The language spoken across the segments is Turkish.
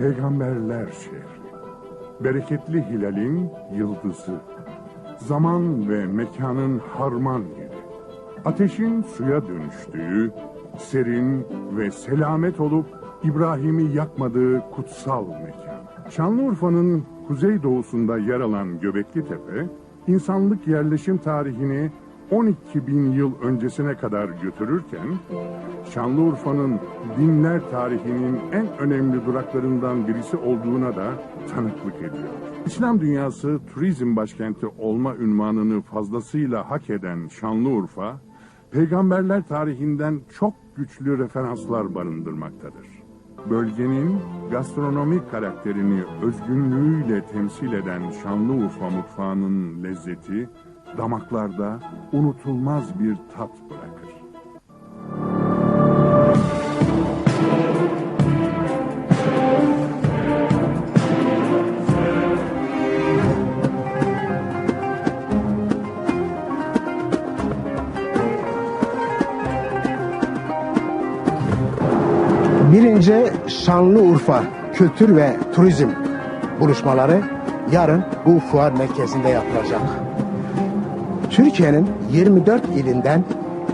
Peygamberler şehri. Bereketli hilalin yıldızı. Zaman ve mekanın harman yeri. Ateşin suya dönüştüğü, serin ve selamet olup İbrahim'i yakmadığı kutsal mekan. Şanlıurfa'nın kuzeydoğusunda yer alan Göbekli Tepe, insanlık yerleşim tarihini 12 bin yıl öncesine kadar götürürken, Şanlıurfa'nın dinler tarihinin en önemli duraklarından birisi olduğuna da tanıklık ediyor. İslam dünyası turizm başkenti olma ünvanını fazlasıyla hak eden Şanlıurfa, peygamberler tarihinden çok güçlü referanslar barındırmaktadır. Bölgenin gastronomik karakterini özgünlüğüyle temsil eden Şanlıurfa mutfağının lezzeti damaklarda unutulmaz bir tat bırakır. Birinci Şanlıurfa Kültür ve Turizm buluşmaları yarın bu fuar merkezinde yapılacak. Türkiye'nin 24 ilinden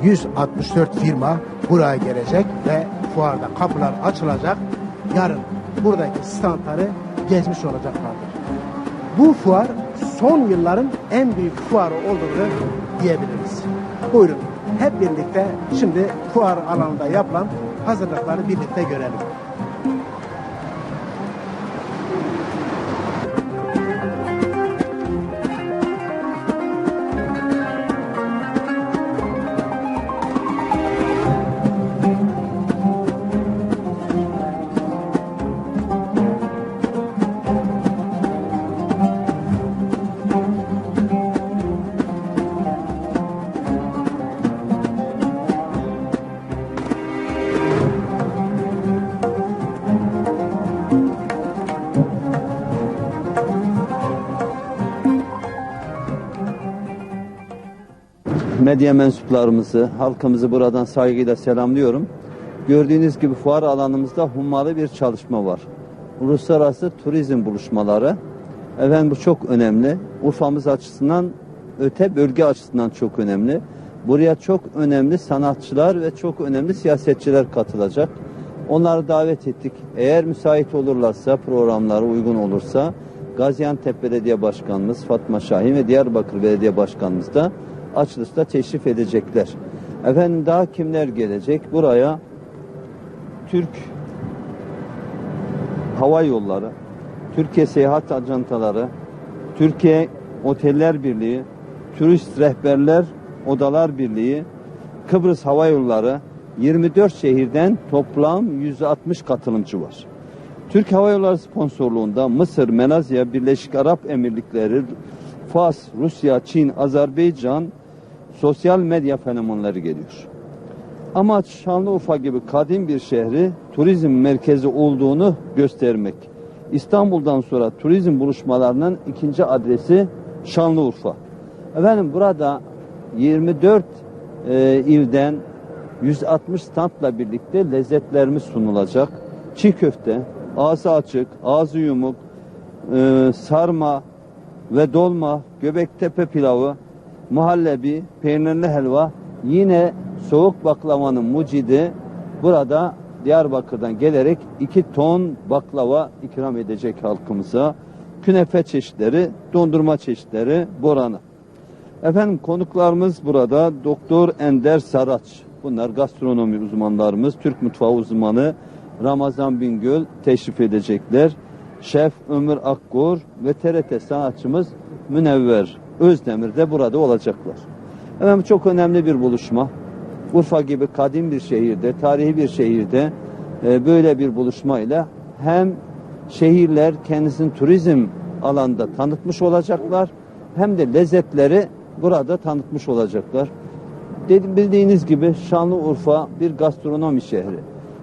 164 firma buraya gelecek ve fuarda kapılar açılacak. Yarın buradaki standları gezmiş olacaklardır. Bu fuar son yılların en büyük fuarı olduğunu diyebiliriz. Buyurun hep birlikte şimdi fuar alanında yapılan hazırlıkları birlikte görelim. Medya mensuplarımızı, halkımızı buradan saygıyla selamlıyorum. Gördüğünüz gibi fuar alanımızda hummalı bir çalışma var. Uluslararası turizm buluşmaları. Efendim bu çok önemli. Urfa'mız açısından öte bölge açısından çok önemli. Buraya çok önemli sanatçılar ve çok önemli siyasetçiler katılacak. Onları davet ettik. Eğer müsait olurlarsa, programları uygun olursa Gaziantep Belediye Başkanımız Fatma Şahin ve Diyarbakır Belediye Başkanımız da açılışta teşrif edecekler. Efendim daha kimler gelecek? Buraya Türk Hava Yolları, Türkiye Seyahat Ajantaları, Türkiye Oteller Birliği, Turist Rehberler Odalar Birliği, Kıbrıs Hava Yolları 24 şehirden toplam 160 katılımcı var. Türk Hava Yolları sponsorluğunda Mısır, Malezya, Birleşik Arap Emirlikleri, Fas, Rusya, Çin, Azerbaycan sosyal medya fenomenleri geliyor. Amaç Şanlıurfa gibi kadim bir şehri turizm merkezi olduğunu göstermek. İstanbul'dan sonra turizm buluşmalarının ikinci adresi Şanlıurfa. Efendim burada 24 e, ilden 160 standla birlikte lezzetlerimiz sunulacak. Çiğ köfte, ağzı açık, ağzı yumuk, e, sarma ve dolma, göbektepe pilavı, muhallebi, peynirli helva, yine soğuk baklavanın mucidi burada Diyarbakır'dan gelerek iki ton baklava ikram edecek halkımıza. Künefe çeşitleri, dondurma çeşitleri, boranı. Efendim konuklarımız burada Doktor Ender Saraç. Bunlar gastronomi uzmanlarımız, Türk mutfağı uzmanı Ramazan Bingöl teşrif edecekler. Şef Ömür Akkor ve TRT sanatçımız Münevver Özdemir de burada olacaklar. Efendim çok önemli bir buluşma. Urfa gibi kadim bir şehirde, tarihi bir şehirde e, böyle bir buluşmayla hem şehirler kendisini turizm alanda tanıtmış olacaklar hem de lezzetleri burada tanıtmış olacaklar. Dedim bildiğiniz gibi Şanlıurfa bir gastronomi şehri.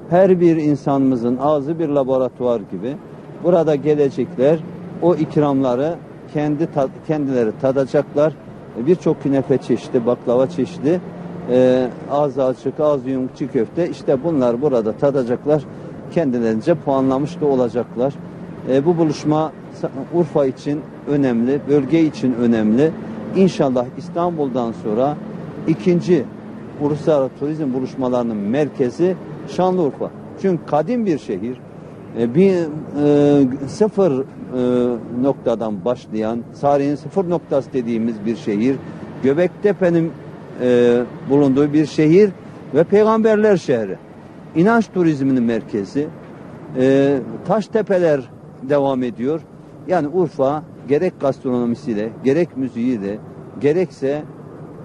Her bir insanımızın ağzı bir laboratuvar gibi. Burada gelecekler o ikramları kendi ta- kendileri tadacaklar. Birçok künefe çeşidi, baklava çeşidi, e, ağzı açık, ağzı yumuk çiğ köfte işte bunlar burada tadacaklar. kendilerince puanlamış da olacaklar. E, bu buluşma Urfa için önemli, bölge için önemli. İnşallah İstanbul'dan sonra ikinci uluslararası turizm buluşmalarının merkezi Şanlıurfa. Çünkü kadim bir şehir. E, bir e, sıfır e, noktadan başlayan, tarihin sıfır noktası dediğimiz bir şehir. Göbektepe'nin e, bulunduğu bir şehir ve peygamberler şehri. İnanç turizminin merkezi. E, taş tepeler devam ediyor. Yani Urfa gerek gastronomisiyle, gerek müziğiyle, gerekse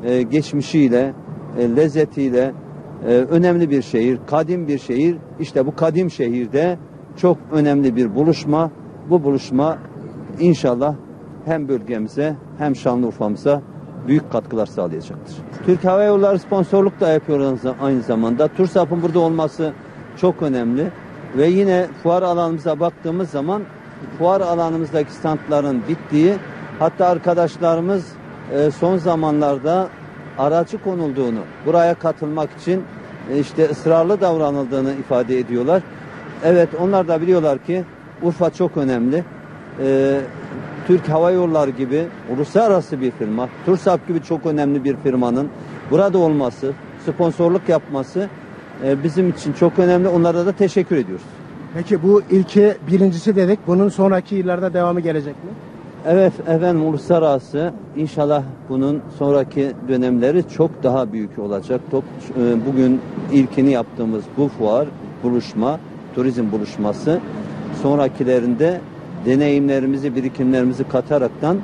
e, geçmişiyle, e, lezzetiyle e, önemli bir şehir, kadim bir şehir. İşte bu kadim şehirde çok önemli bir buluşma. Bu buluşma inşallah hem bölgemize hem Şanlıurfa'mıza büyük katkılar sağlayacaktır. Türk Hava Yolları sponsorluk da yapıyor aynı zamanda. TURSAP'ın burada olması çok önemli. Ve yine fuar alanımıza baktığımız zaman fuar alanımızdaki standların bittiği hatta arkadaşlarımız e, son zamanlarda aracı konulduğunu, buraya katılmak için e, işte ısrarlı davranıldığını ifade ediyorlar. Evet onlar da biliyorlar ki Urfa çok önemli. E, Türk Hava Yolları gibi uluslararası bir firma, TURSAP gibi çok önemli bir firmanın burada olması, sponsorluk yapması e, bizim için çok önemli. Onlara da teşekkür ediyoruz. Peki bu ilki birincisi dedik. Bunun sonraki yıllarda devamı gelecek mi? Evet efendim uluslararası inşallah bunun sonraki dönemleri çok daha büyük olacak. E, bugün ilkini yaptığımız bu fuar, buluşma, turizm buluşması sonrakilerinde deneyimlerimizi, birikimlerimizi kataraktan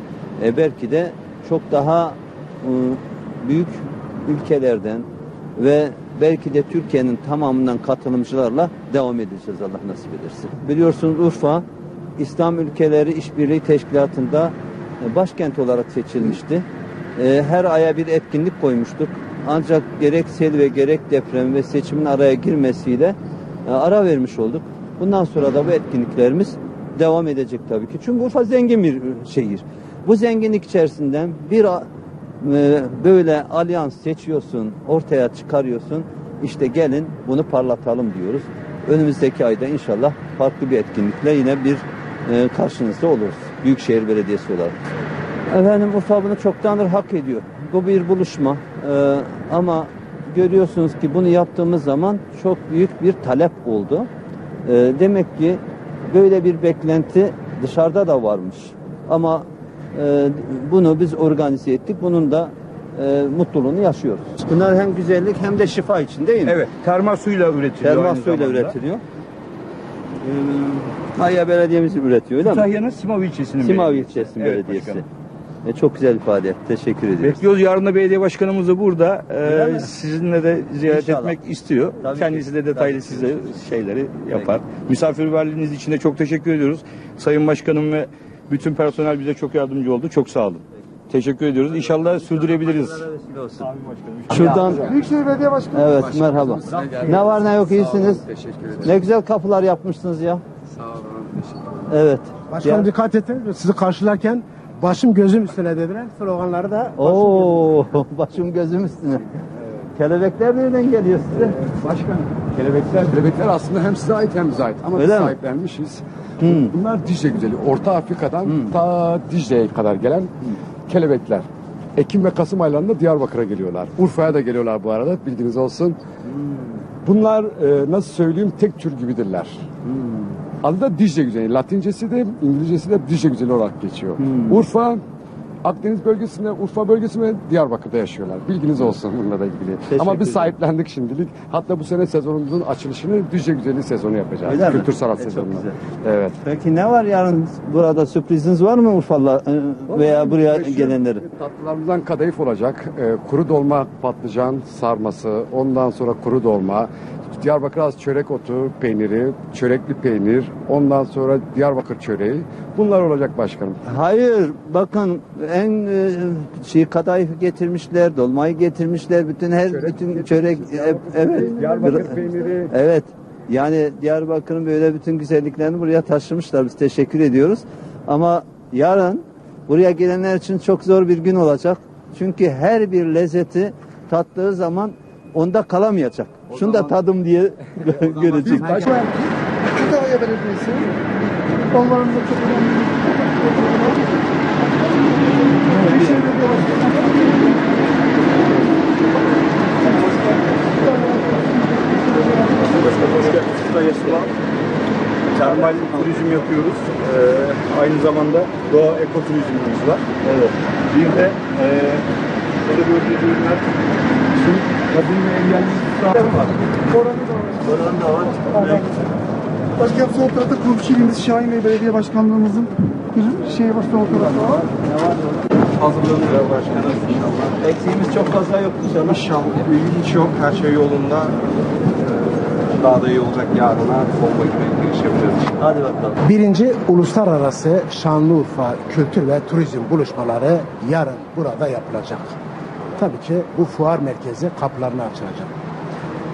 e, belki de çok daha e, büyük ülkelerden ve belki de Türkiye'nin tamamından katılımcılarla devam edeceğiz Allah nasip ederse. Biliyorsunuz Urfa İslam Ülkeleri İşbirliği Teşkilatı'nda e, başkent olarak seçilmişti. E, Her aya bir etkinlik koymuştuk. Ancak gerek sel ve gerek deprem ve seçimin araya girmesiyle ara vermiş olduk. Bundan sonra da bu etkinliklerimiz devam edecek tabii ki. Çünkü Urfa zengin bir şehir. Bu zenginlik içerisinden bir e, böyle alyans seçiyorsun, ortaya çıkarıyorsun. İşte gelin bunu parlatalım diyoruz. Önümüzdeki ayda inşallah farklı bir etkinlikle yine bir e, karşınızda oluruz. Büyükşehir Belediyesi olarak. Efendim Urfa bunu çoktandır hak ediyor. Bu bir buluşma. E, ama görüyorsunuz ki bunu yaptığımız zaman çok büyük bir talep oldu. E, demek ki böyle bir beklenti dışarıda da varmış. Ama e, bunu biz organize ettik. Bunun da e, mutluluğunu yaşıyoruz. Bunlar hem güzellik hem de şifa için değil mi? Evet, termal suyla üretiliyor. Termal suyla zamanda. üretiliyor. Ee, Kaya Belediye'miz üretiyor öyle mi? Kütahya'nın Simav ilçesinin Simav belediyesi. ilçesinin Evet, belediyesi. başkanım. E, çok güzel ifade. Teşekkür ediyoruz. Bekliyoruz yarın da belediye başkanımız da burada. Ee, mi? sizinle de ziyaret İnşallah. etmek istiyor. Tabii Kendisi ki. de detaylı Tabii ki. size şeyleri yapar. Misafirperverliğiniz için de çok teşekkür ediyoruz. Sayın Başkanım ve bütün personel bize çok yardımcı oldu. Çok sağ olun. Teşekkür ediyoruz. İnşallah sürdürebiliriz. Şuradan Büyükşehir Belediye Başkanı. evet merhaba. Ne var ne yok iyisiniz. Teşekkür ederim. Ne güzel kapılar yapmışsınız ya. Sağ olun. Teşekkür Evet. Başkanım Ya- dikkat edin. Sizi karşılarken başım gözüm üstüne dediler. Sloganları da Oo, başım gözüm üstüne. Kelebekler nereden geliyor size? Başkanım, kelebekler, kelebekler aslında hem size ait hem bize ait. Ama Öyle biz mi? sahiplenmişiz. Bunlar Dicle güzeli. Orta Afrika'dan ta Dicle'ye kadar gelen kelebekler. Ekim ve Kasım aylarında Diyarbakır'a geliyorlar. Urfa'ya da geliyorlar bu arada bilginiz olsun. Bunlar e, nasıl söyleyeyim tek tür gibidirler. Adı da Dicle güzeli. Latincesi de İngilizcesi de Dicle güzeli olarak geçiyor. Urfa Akdeniz bölgesinde, Urfa bölgesinde Diyarbakır'da yaşıyorlar. Bilginiz olsun bununla ilgili. Ama ederim. biz sahiplendik şimdilik. Hatta bu sene sezonumuzun açılışını Dicle Güzeli sezonu yapacağız. Öyle mi? Kültür sanat E, güzel. Evet. Peki ne var yarın burada sürpriziniz var mı Urfalı e, veya buraya Meşhur gelenleri? Tatlılarımızdan kadayıf olacak. Ee, kuru dolma, patlıcan sarması, ondan sonra kuru dolma. Diyarbakır az çörek otu peyniri, çörekli peynir, ondan sonra Diyarbakır çöreği. Bunlar olacak başkanım. Hayır bakın en e, şey kadayıf getirmişler, dolmayı getirmişler, bütün her Çörek bütün çörek e, evet. Diyarbakır peyniri. Evet. Yani Diyarbakır'ın böyle bütün güzelliklerini buraya taşımışlar. Biz teşekkür ediyoruz. Ama yarın buraya gelenler için çok zor bir gün olacak. Çünkü her bir lezzeti tattığı zaman onda kalamayacak. Şunu da tadım diye görecek. Belediyesi. Onların da çok önemli Büyükşehir Belediye Başkanı. Termal turizm yapıyoruz. Ee, aynı zamanda doğa ekoturizmimiz var. Evet. Bir de e, burada gördüğünüz ürünler kadın ve engelli var. Oranı da var. Oranın da var. Evet. Sol tarafta komşiliğimiz Şahin Bey Belediye Başkanlığımızın bir şeyi var sol tarafta var. Hazırlanıyor başkanım inşallah. Eksiğimiz çok fazla yok inşallah. İnşallah hiç yok. Her şey yolunda. Ee, Daha da iyi olacak yarına bomba gibi giriş yapacağız. Hadi bakalım. Birinci Uluslararası Şanlıurfa Kültür ve Turizm buluşmaları yarın burada yapılacak. Tabii ki bu fuar merkezi kapılarını açılacak.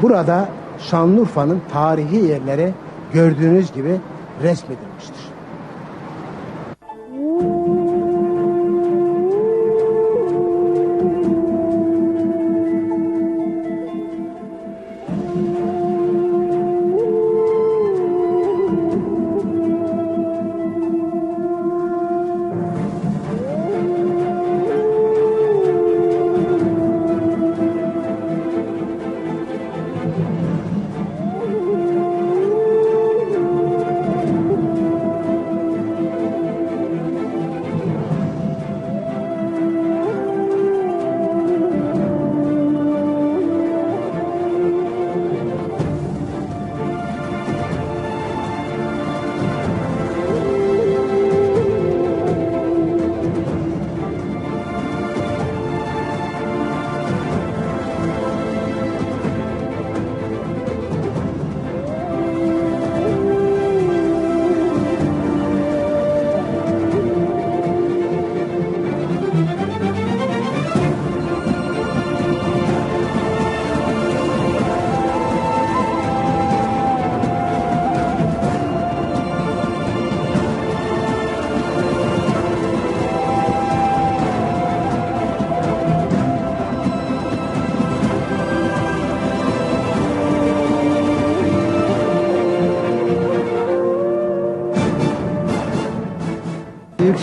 Burada Şanlıurfa'nın tarihi yerleri gördüğünüz gibi resmedilmiştir.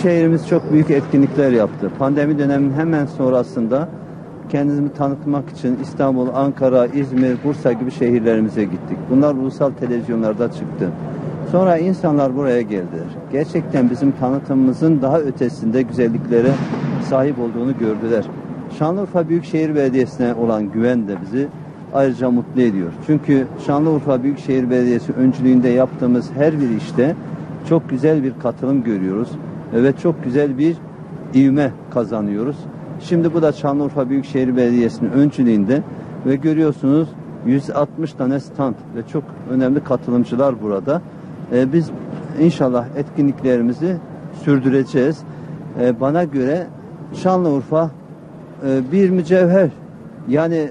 Şehrimiz çok büyük etkinlikler yaptı. Pandemi döneminin hemen sonrasında kendimizi tanıtmak için İstanbul, Ankara, İzmir, Bursa gibi şehirlerimize gittik. Bunlar ulusal televizyonlarda çıktı. Sonra insanlar buraya geldiler. Gerçekten bizim tanıtımımızın daha ötesinde güzelliklere sahip olduğunu gördüler. Şanlıurfa Büyükşehir Belediyesi'ne olan güven de bizi ayrıca mutlu ediyor. Çünkü Şanlıurfa Büyükşehir Belediyesi öncülüğünde yaptığımız her bir işte çok güzel bir katılım görüyoruz ve çok güzel bir ivme kazanıyoruz. Şimdi bu da Şanlıurfa Büyükşehir Belediyesi'nin öncülüğünde ve görüyorsunuz 160 tane stand ve çok önemli katılımcılar burada. Ee, biz inşallah etkinliklerimizi sürdüreceğiz. Ee, bana göre Şanlıurfa e, bir mücevher. Yani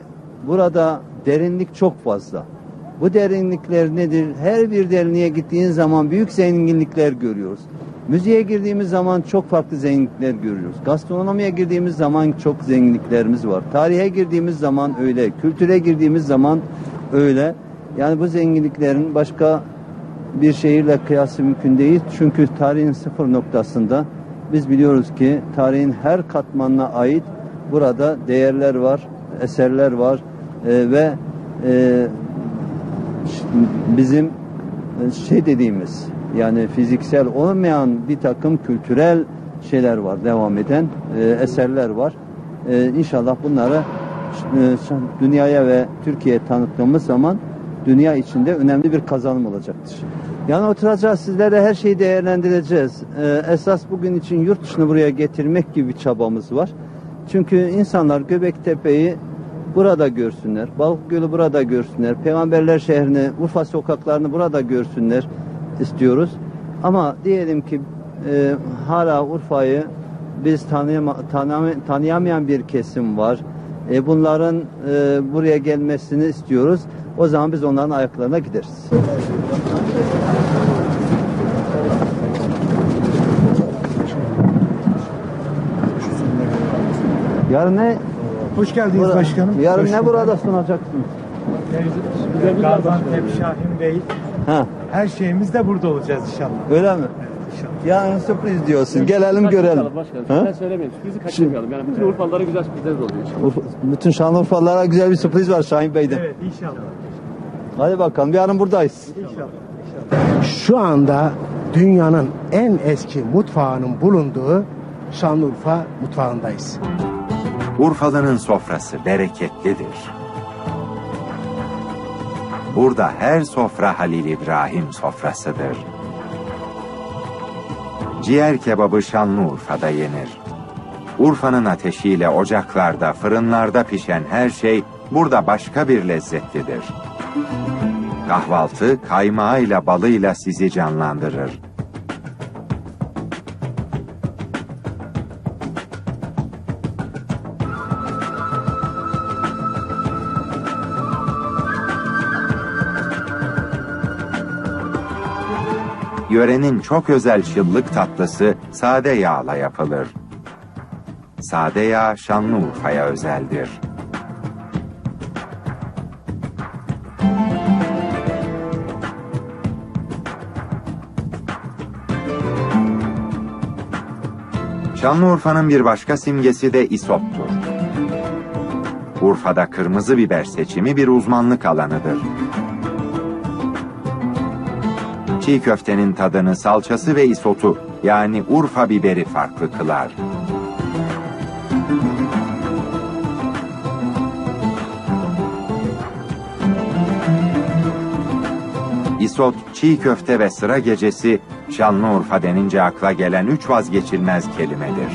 burada derinlik çok fazla. Bu derinlikler nedir? Her bir derinliğe gittiğin zaman büyük zenginlikler görüyoruz. Müziğe girdiğimiz zaman çok farklı zenginlikler görüyoruz. Gastronomiye girdiğimiz zaman çok zenginliklerimiz var. Tarihe girdiğimiz zaman öyle. Kültüre girdiğimiz zaman öyle. Yani bu zenginliklerin başka bir şehirle kıyası mümkün değil. Çünkü tarihin sıfır noktasında biz biliyoruz ki tarihin her katmanına ait burada değerler var, eserler var e, ve e, bizim e, şey dediğimiz yani fiziksel olmayan bir takım kültürel şeyler var devam eden e, eserler var. E, inşallah bunları e, dünyaya ve Türkiye'ye tanıttığımız zaman dünya içinde önemli bir kazanım olacaktır. Yani oturacağız sizlere her şeyi değerlendireceğiz. E, esas bugün için yurt dışını buraya getirmek gibi bir çabamız var. Çünkü insanlar Göbektepe'yi burada görsünler. Balık Gölü burada görsünler. Peygamberler şehrini, Urfa sokaklarını burada görsünler istiyoruz. Ama diyelim ki e, hala Urfa'yı biz tanıyama, tanıyama- tanıyamayan bir kesim var. E, bunların e, buraya gelmesini istiyoruz. O zaman biz onların ayaklarına gideriz. Yarın ne? Hoş geldiniz Burada- başkanım. Yarın Hoş ne bulduk. burada sunacaksınız? Gaziantep Şahin Bey Ha, Her şeyimiz de burada olacağız inşallah. öyle mi? İnşallah. Yani sürpriz diyorsun. Gelelim görelim. Başkanım, ben söylemeyeyim. Sürprizi kaçırmayalım. Yani bütün Urfalılara güzel sürprizler oluyor inşallah. Urfa- bütün Şanlıurfalılara güzel bir sürpriz var Şahin Bey'den. Evet inşallah. Hadi bakalım yarın buradayız. Şu anda dünyanın en eski mutfağının bulunduğu Şanlıurfa mutfağındayız. Urfalı'nın sofrası bereketlidir. Burada her sofra Halil İbrahim sofrasıdır. Ciğer kebabı Şanlıurfa'da yenir. Urfa'nın ateşiyle ocaklarda, fırınlarda pişen her şey burada başka bir lezzetlidir. Kahvaltı kaymağıyla balıyla sizi canlandırır. Yörenin çok özel şıllık tatlısı sade yağla yapılır. Sade yağ Şanlıurfa'ya özeldir. Şanlıurfa'nın bir başka simgesi de isoptur. Urfa'da kırmızı biber seçimi bir uzmanlık alanıdır. Çiğ köftenin tadını salçası ve isotu yani Urfa biberi farklı kılar. İsot, çiğ köfte ve sıra gecesi Şanlıurfa denince akla gelen üç vazgeçilmez kelimedir.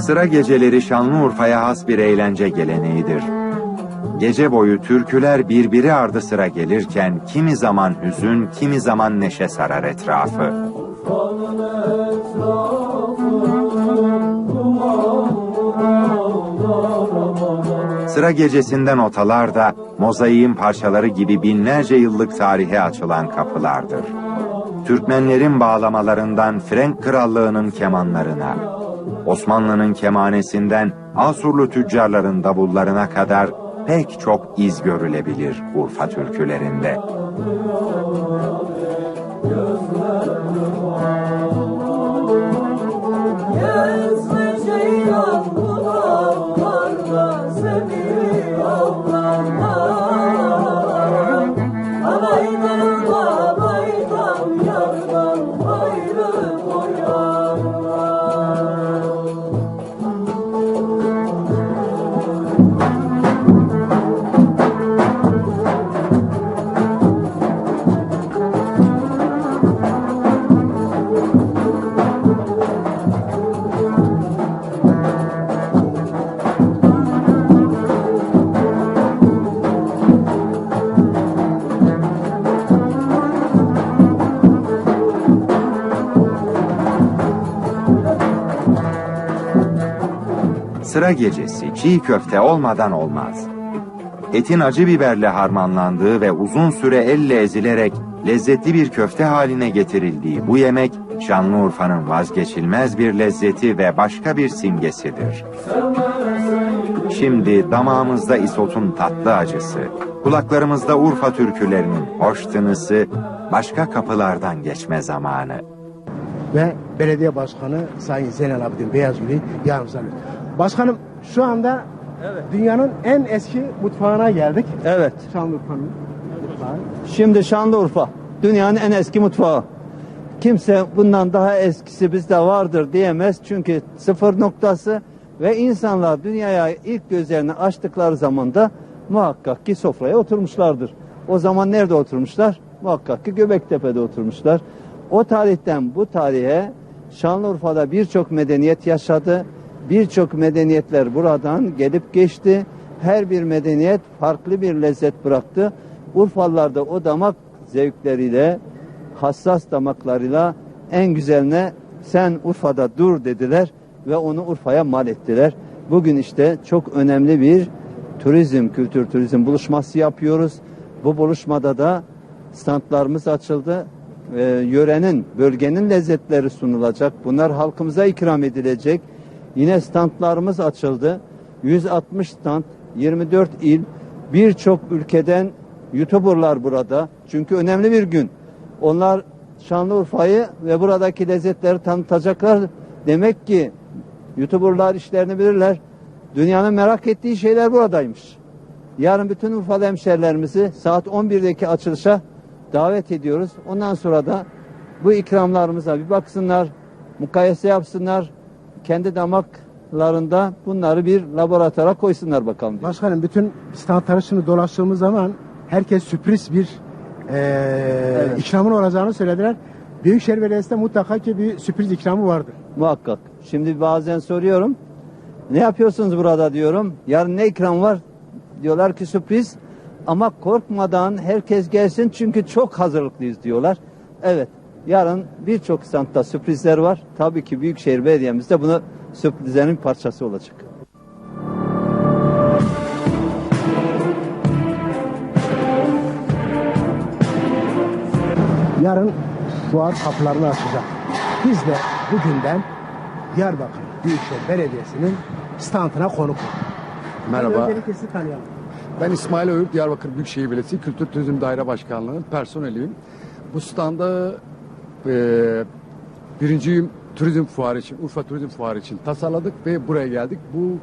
Sıra geceleri Şanlıurfa'ya has bir eğlence geleneğidir. Gece boyu türküler birbiri ardı sıra gelirken kimi zaman hüzün, kimi zaman neşe sarar etrafı. Sıra gecesinden otalar da mozaiğin parçaları gibi binlerce yıllık tarihe açılan kapılardır. Türkmenlerin bağlamalarından Frenk Krallığı'nın kemanlarına, Osmanlı'nın kemanesinden Asurlu tüccarların davullarına kadar pek çok iz görülebilir Urfa türkülerinde. Sıra gecesi çiğ köfte olmadan olmaz. Etin acı biberle harmanlandığı ve uzun süre elle ezilerek lezzetli bir köfte haline getirildiği bu yemek Şanlıurfa'nın vazgeçilmez bir lezzeti ve başka bir simgesidir. Şimdi damağımızda isotun tatlı acısı, kulaklarımızda Urfa türkülerinin hoş tınısı, başka kapılardan geçme zamanı. Ve belediye başkanı Sayın Zeynel Abidin Beyazgül'ü yanımıza alıyor. Başkanım şu anda dünyanın en eski mutfağına geldik. Evet. Şanlıurfa'nın mutfağı. Şimdi Şanlıurfa dünyanın en eski mutfağı. Kimse bundan daha eskisi bizde vardır diyemez. Çünkü sıfır noktası ve insanlar dünyaya ilk gözlerini açtıkları zamanda muhakkak ki sofraya oturmuşlardır. O zaman nerede oturmuşlar? Muhakkak ki Göbektepe'de oturmuşlar. O tarihten bu tarihe Şanlıurfa'da birçok medeniyet yaşadı. Birçok medeniyetler buradan gelip geçti. Her bir medeniyet farklı bir lezzet bıraktı. Urfalılar da o damak zevkleriyle, hassas damaklarıyla en güzeline sen Urfa'da dur dediler ve onu Urfa'ya mal ettiler. Bugün işte çok önemli bir turizm, kültür turizm buluşması yapıyoruz. Bu buluşmada da standlarımız açıldı. e, yörenin, bölgenin lezzetleri sunulacak. Bunlar halkımıza ikram edilecek. Yine standlarımız açıldı. 160 stand, 24 il, birçok ülkeden YouTuber'lar burada. Çünkü önemli bir gün. Onlar Şanlıurfa'yı ve buradaki lezzetleri tanıtacaklar. Demek ki YouTuber'lar işlerini bilirler. Dünyanın merak ettiği şeyler buradaymış. Yarın bütün Urfalı hemşerilerimizi saat 11'deki açılışa davet ediyoruz. Ondan sonra da bu ikramlarımıza bir baksınlar, mukayese yapsınlar. Kendi damaklarında bunları bir laboratuvara koysunlar bakalım. diyor. Başkanım bütün standları şimdi dolaştığımız zaman herkes sürpriz bir eee ikramın olacağını söylediler. Büyükşehir Belediyesi'nde mutlaka ki bir sürpriz ikramı vardır. Muhakkak. Şimdi bazen soruyorum. Ne yapıyorsunuz burada diyorum. Yarın ne ikram var? Diyorlar ki sürpriz. Ama korkmadan herkes gelsin çünkü çok hazırlıklıyız diyorlar. Evet. Yarın birçok standta sürprizler var. Tabii ki Büyükşehir Belediye'miz de bunu sürprizlerin bir parçası olacak. Yarın fuar kapılarını açacak. Biz de bugünden Diyarbakır Büyükşehir Belediyesi'nin standına konuk olduk. Merhaba. Öncelikle sizi tanıyalım. Ben İsmail Öğür, Diyarbakır Büyükşehir Belediyesi Kültür Turizm Daire Başkanlığı'nın personeliyim. Bu standa e, birinci turizm fuarı için, Urfa Turizm Fuarı için tasarladık ve buraya geldik. Bu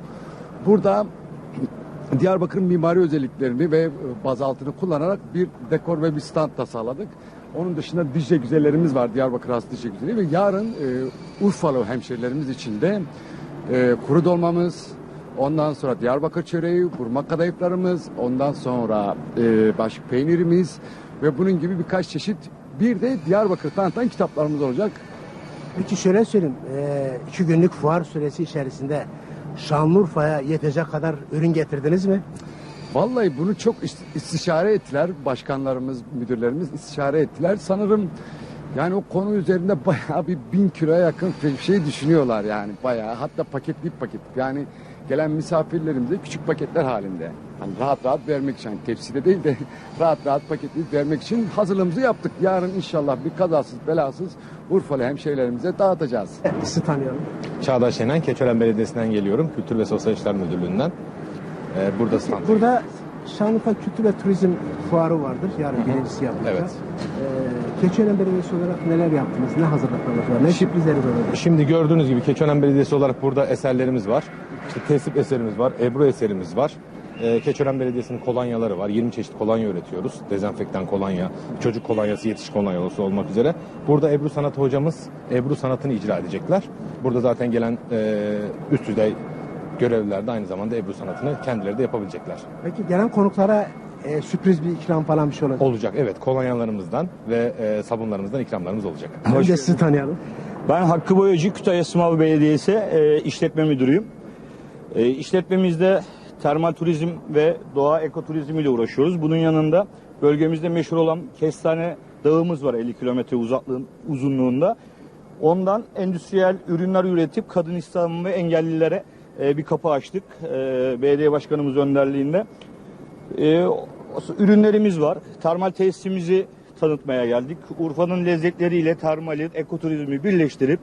burada Diyarbakır'ın mimari özelliklerini ve e, bazaltını kullanarak bir dekor ve bir stand tasarladık. Onun dışında Dicle güzellerimiz var, Diyarbakır has Dicle güzeli ve yarın e, Urfalı hemşerilerimiz için de e, kuru dolmamız, ondan sonra Diyarbakır çöreği, burma kadayıflarımız, ondan sonra e, başka peynirimiz ve bunun gibi birkaç çeşit bir de Diyarbakır tanıtan kitaplarımız olacak. Peki şöyle söyleyeyim. eee, iki günlük fuar süresi içerisinde Şanlıurfa'ya yetecek kadar ürün getirdiniz mi? Vallahi bunu çok ist- istişare ettiler. Başkanlarımız, müdürlerimiz istişare ettiler. Sanırım yani o konu üzerinde bayağı bir bin kiloya yakın şey düşünüyorlar yani bayağı. Hatta paketleyip paket yani gelen misafirlerimize küçük paketler halinde. Hani rahat rahat vermek için, hani tepside değil de rahat rahat paketleyip vermek için hazırlığımızı yaptık. Yarın inşallah bir kazasız belasız Urfalı hemşehrilerimize dağıtacağız. Sizi tanıyalım. Çağdaş Şenen, Keçören Belediyesi'nden geliyorum. Kültür ve Sosyal İşler Müdürlüğü'nden. Ee, burada stand. Burada Şanlıurfa Kültür ve Turizm Fuarı vardır. Yarın birincisi yapılacak. Evet. Ee, Keçiören Belediyesi olarak neler yaptınız? Ne hazırlıklarınız var? Ne sürprizleriniz olacak? Şimdi gördüğünüz gibi Keçören Belediyesi olarak burada eserlerimiz var. İşte tesip eserimiz var, Ebru eserimiz var. Ee, Keçören Belediyesi'nin kolonyaları var. 20 çeşit kolonya üretiyoruz. Dezenfektan kolonya, çocuk kolonyası, yetiş kolonyası olmak üzere. Burada Ebru Sanat hocamız Ebru sanatını icra edecekler. Burada zaten gelen e, üst düzey görevliler de aynı zamanda Ebru sanatını kendileri de yapabilecekler. Peki gelen konuklara e, sürpriz bir ikram falan bir şey olacak. Olacak evet kolonyalarımızdan ve e, sabunlarımızdan ikramlarımız olacak. Önce sizi tanıyalım. Ben Hakkı Boyacı Kütahya Sımav Belediyesi e, işletme müdürüyüm. E, işletmemizde termal turizm ve doğa ekoturizm ile uğraşıyoruz. Bunun yanında bölgemizde meşhur olan Kestane Dağımız var 50 kilometre uzunluğunda. Ondan endüstriyel ürünler üretip kadın istihdamı ve engellilere e, bir kapı açtık. E, belediye başkanımız önderliğinde. E, ürünlerimiz var. Termal tesisimizi tanıtmaya geldik. Urfa'nın lezzetleriyle termali, ekoturizmi birleştirip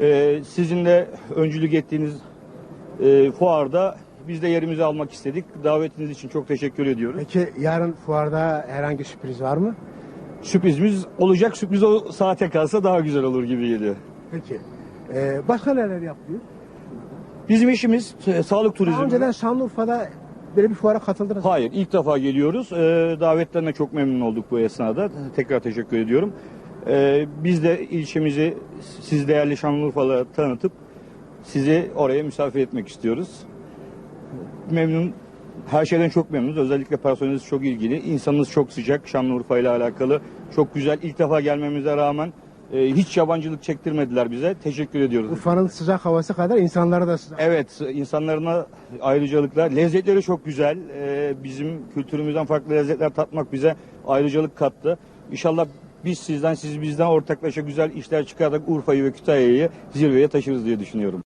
e, sizin de öncülük ettiğiniz e, fuarda biz de yerimizi almak istedik. Davetiniz için çok teşekkür ediyoruz. Peki yarın fuarda herhangi sürpriz var mı? Sürprizimiz olacak. Sürpriz o saate kalsa daha güzel olur gibi geliyor. Peki. Ee, başka neler yapılıyor? Bizim işimiz e, sağlık Daha turizmi. önceden Şanlıurfa'da böyle bir fuara katıldınız mı? Hayır, ilk defa geliyoruz. Ee, davetlerine çok memnun olduk bu esnada. Tekrar teşekkür ediyorum. Ee, biz de ilçemizi siz değerli Şanlıurfalı'ya tanıtıp sizi oraya misafir etmek istiyoruz. Memnun, her şeyden çok memnunuz. Özellikle personeliniz çok ilgili. İnsanınız çok sıcak Şanlıurfa ile alakalı. Çok güzel. İlk defa gelmemize rağmen e, hiç yabancılık çektirmediler bize. Teşekkür ediyoruz. Urfa'nın sıcak havası kadar insanları da sıcak. Evet, insanlarına ayrıcalıklar. Lezzetleri çok güzel. Ee, bizim kültürümüzden farklı lezzetler tatmak bize ayrıcalık kattı. İnşallah biz sizden, siz bizden ortaklaşa güzel işler çıkararak Urfa'yı ve Kütahya'yı zirveye taşırız diye düşünüyorum.